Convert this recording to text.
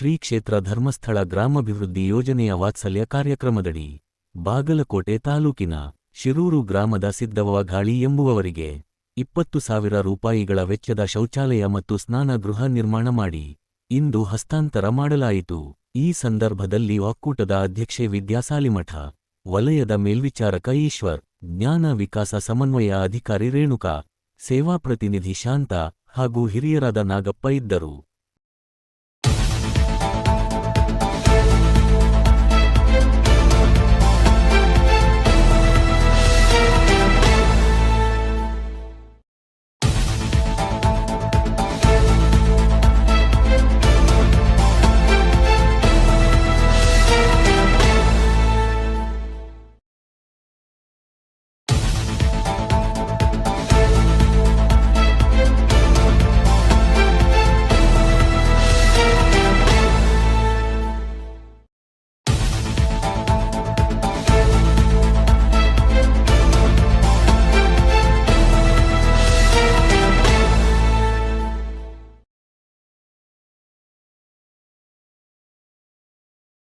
ಶ್ರೀ ಕ್ಷೇತ್ರ ಧರ್ಮಸ್ಥಳ ಗ್ರಾಮಾಭಿವೃದ್ಧಿ ಯೋಜನೆಯ ವಾತ್ಸಲ್ಯ ಕಾರ್ಯಕ್ರಮದಡಿ ಬಾಗಲಕೋಟೆ ತಾಲೂಕಿನ ಶಿರೂರು ಗ್ರಾಮದ ಸಿದ್ದವ್ವ ಗಾಳಿ ಎಂಬುವವರಿಗೆ ಇಪ್ಪತ್ತು ಸಾವಿರ ರೂಪಾಯಿಗಳ ವೆಚ್ಚದ ಶೌಚಾಲಯ ಮತ್ತು ಸ್ನಾನಗೃಹ ನಿರ್ಮಾಣ ಮಾಡಿ ಇಂದು ಹಸ್ತಾಂತರ ಮಾಡಲಾಯಿತು. ಈ ಸಂದರ್ಭದಲ್ಲಿ ಒಕ್ಕೂಟದ ಅಧ್ಯಕ್ಷೆ ವಿದ್ಯಾಸಾಲಿಮಠ, ವಲಯದ ಮೇಲ್ವಿಚಾರಕ ಈಶ್ವರ್, ಜ್ಞಾನ ವಿಕಾಸ ಸಮನ್ವಯ ಅಧಿಕಾರಿ ರೇಣುಕಾ, ಸೇವಾ ಪ್ರತಿನಿಧಿ ಶಾಂತ ಹಾಗೂ ಹಿರಿಯರಾದ ನಾಗಪ್ಪ ಇದ್ದರು.